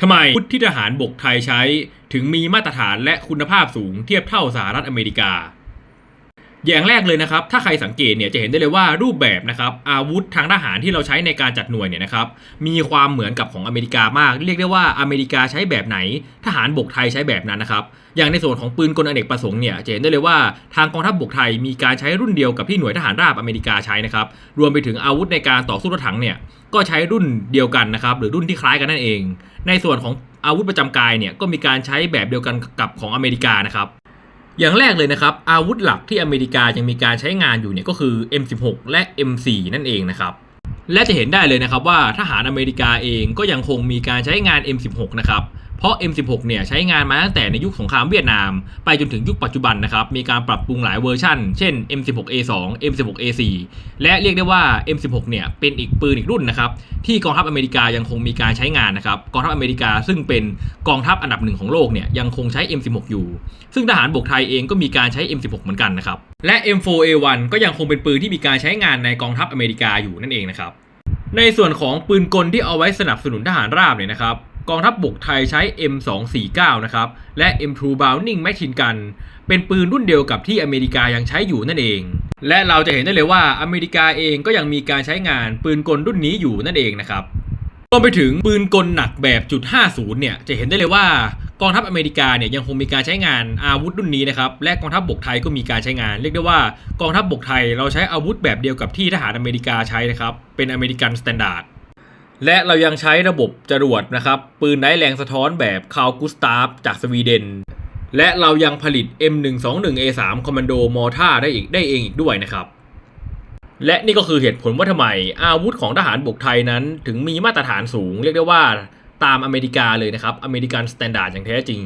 ทำไมอาวุธที่ทหารบกไทยใช้ ถึงมีมาตรฐานและคุณภาพสูงเทียบเท่าสหรัฐอเมริกา อย่างแรกเลยนะครับ ถ้าใครสังเกตเนี่ยจะเห็นได้เลยว่ารูปแบบนะครับอาวุธทางทหารที่เราใช้ในการจัดหน่วยเนี่ยนะครับมีความเหมือนกับของอเมริกามาก เรียกได้ว่าอเมริกาใช้แบบไหน ทหารบกไทยใช้แบบนั้นนะครับอย่างในส่วนของปืนกลอเนกประสงค์เนี่ยจะเห็นได้เลยว่าทางกองทัพบกไทยมีการใช้รุ่นเดียวกับที่หน่วยทหารราบอเมริกาใช้นะครับรวมไปถึงอาวุธในการต่อสู้รถถังเนี่ยก็ใช้รุ่นเดียวกันนะครับหรือรุ่นที่คล้ายกันนั่นเอง ในส่วนของอาวุธประจำกายเนี่ยก็มีการใช้แบบเดียวกันกับของอเมริกานะครับ อย่างแรกเลยนะครับ อาวุธหลักที่อเมริกายังมีการใช้งานอยู่เนี่ยก็คือ M16 และ M4 นั่นเองนะครับและจะเห็นได้เลยนะครับว่าทหารอเมริกาเองก็ยังคงมีการใช้งาน M16 นะครับ เพราะ M16 เนี่ยใช้งานมาตั้งแต่ในยุคสงครามเวียดนาม ไปจนถึงยุคปัจจุบันนะครับ มีการปรับปรุงหลายเวอร์ชันเช่น M16A2 M16A4 และเรียกได้ว่า M16 เนี่ยเป็นอีกปืนอีกรุ่นนะครับ ที่กองทัพอเมริกายังคงมีการใช้งานนะครับ กองทัพอเมริกาซึ่งเป็นกองทัพอันดับหนึ่งของโลกเนี่ยยังคงใช้ M16 อยู่ ซึ่งทหารบกไทยเองก็มีการใช้ M16 เหมือนกันนะครับ และ M4A1 ก็ยังคงเป็นปืนที่มีการใช้งานในกองทัพอเมริกาอยู่นั่นเองนะครับในส่วนของปืนกลที่เอาไว้สนับสนุนทหารราบเนี่ยนะครับ กองทัพบบกไทยใช้ M249 นะครับและ M2 Browning Machine Gun เป็นปืนรุ่นเดียวกับที่อเมริกายังใช้อยู่นั่นเอง และเราจะเห็นได้เลยว่าอเมริกาเองก็ยังมีการใช้งานปืนกลรุ่นนี้อยู่นั่นเองนะครับรวมไปถึงปืนกลหนักแบบจุด50เนี่ยจะเห็นได้เลยว่ากองทัพอเมริกาเนี่ยยังคงมีการใช้งานอาวุธรุ่นนี้นะครับและกองทัพบกไทยก็มีการใช้งาน เรียกได้ว่ากองทัพบกไทยเราใช้อาวุธแบบเดียวกับที่ทหารอเมริกาใช้นะครับเป็นอเมริกันสแตนดาร์ด และเรายังใช้ระบบจรวดนะครับ ปืนไร้แรงสะท้อนแบบคาวกุสตาฟจากสวีเดน และเรายังผลิต M121A3 Commando Mortar ได้อีกได้เองอีกด้วยนะครับ และนี่ก็คือเหตุผลว่าทำไมอาวุธของทหารบกไทยนั้น ถึงมีมาตรฐานสูงเรียกได้ว่าตามอเมริกาเลยนะครับ อเมริกันสแตนดาร์ดอย่างแท้จริง